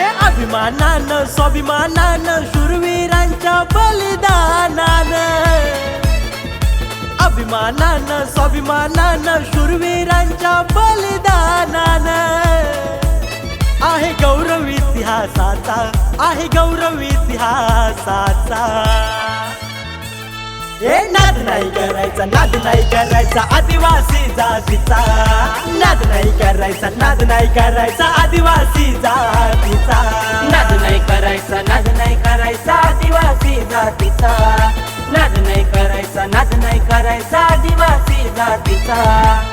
अभिमानानं स्वाभिमानानं शूरवीरांच्या बलिदानानं. अभिमानानं स्वाभिमानानं शूरवीरांच्या बलिदानानं. आहे गौरव इतिहासाचा आहे गौरव इतिहासाचा. हे नाद नाही करायचा नाद नाही करायचा आदिवासी जातीचा. नाद नाही करायचा नाद नाही करायचा आदिवासी जातीचा. नाद नाही करायचा नाद नाही करायचा आदिवासी जातीचा. नाद नाही करायचा नाद नाही करायचा आदिवासी जातीचा.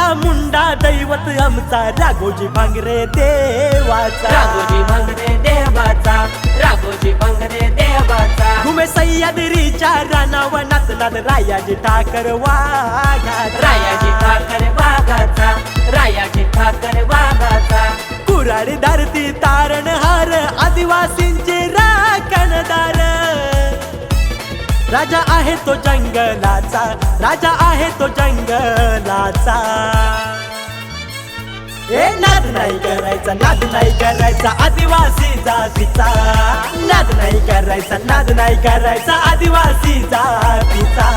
बिरसा मुंडा दैवत आमचा राघोजी भांगरे देवाचा. राघोजी भांगरे देवाचा राघोजी भांगरे देवाचा. घुमे सह्याद्रीच्या रानावनात नाद रायाजी ठाकर वाघाचा. रायाजी ठाकर वाघाचा रायाजी ठाकर वाघाचा. कुराडी धरती तारणहार आदिवासींचे राजा आहे तो जंगलाचा राजा आहे तो जंगलाचा. ए नाद नाही करायचा नाद नाही करायचा आदिवासी जातीचा. नाद नाही करायचा नाद नाही करायचा आदिवासी जातीचा.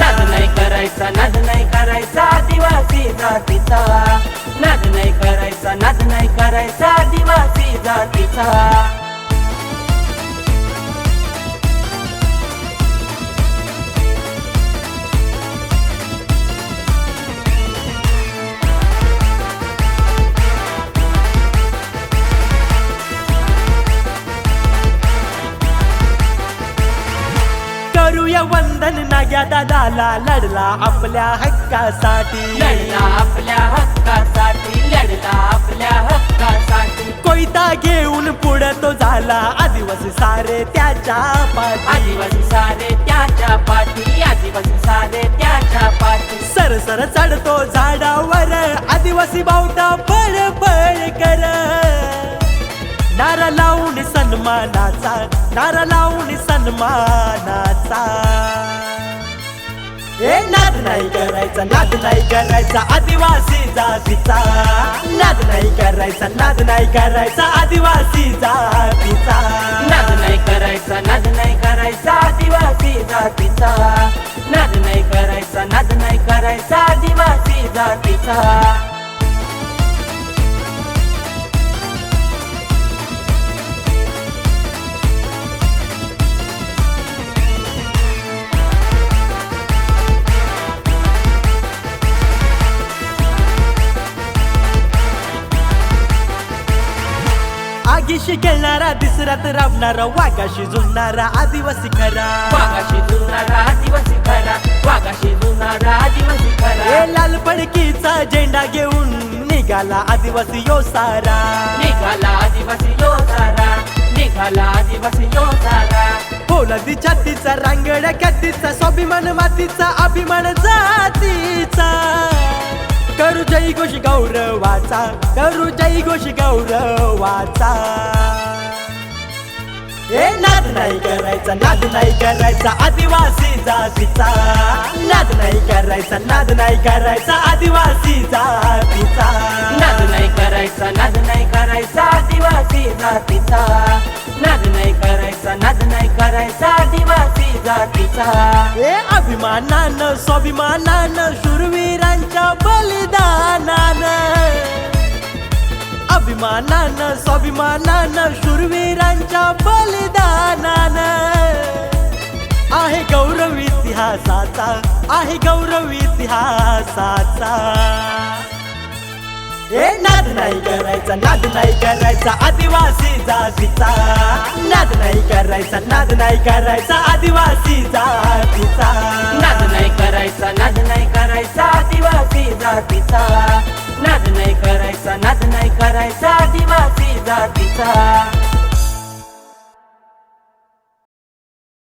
नाद नाही करायचा नाद नाही करायचा आदिवासी जातीचा. नाद नाही करायचा नाद नाही करायचा आदिवासी जातीचा. करूया वंदन नाग्या दादाला लढला आपल्या हक्कासाठी. लढला आपल्या हक्कासाठी लढला आपल्या हक्कासाठी. कोयता घेऊन पुढे तो झाला. आदिवासी सारे त्याच्या पाठी. आदिवासी सारे त्याच्या पाठी आदिवासी सारे त्याच्या पाठी. सर सर चढतो झाडावर. आदिवासी बावटा नारा लावून सन्मानाचा नारा लावून सन्मानाचा. ए नाद नाही करायचा नाद नाही करायचा आदिवासी जातीचा. नाद नाही करायचा नाद नाही करायचा आदिवासी जातीचा. नाद नाही करायचा नाद नाही करायचा आदिवासी जातीचा. नाद नाही करायचा नाद नाही करायचा आदिवासी जातीचा. आगीशी खेळणारा दिसरात राबणारा वाघाशी झुंजणारा आदिवासी खरा. वाघाशी जुळणारा आदिवासी खरा. वाघाशी जुळणारा आदिवासी खरा. लाल पडकीचा झेंडा घेऊन निघाला आदिवासी यो सारा निघाला आदिवासी यो सारा निघाला आदिवासी यो सारा पोलदी छातीचा रांगड खातीचा स्वाभिमान मातीचा अभिमान जातीचा. करू जय घोष गौरवाचा करू जय घोष गौरवाचा. ए नाद नाही करायचा नाद नाही करायचा आदिवासी जातीचा. नाद नाही करायचा नाद नाही करायचा आदिवासी जातीचा. नाद नाही करायचा नाद नाही करायचा आदिवासी जातीचा. नाद नाही करायचा नाद नाही करायचा आदिवासी जातीचा. ए अभिमानानं स्वाभिमानानं शूरवीरांच्या बली अभिमानानं स्वाभिमानानं शूरवीरांच्या बलिदानानं. आहे गौरव इतिहासाचा आहे गौरव इतिहासाचा. ए नाद नाही करायचा नाद नाही करायचा आदिवासी जातीचा. नाद नाही करायचा नाद नाही करायचा आदिवासी जातीचा. नाद नाही करायचा नाद नाही करायचा आदिवासी जातीचा. नाद नाही करायचा नाद नाही करायचा आदिवासी जातीचा.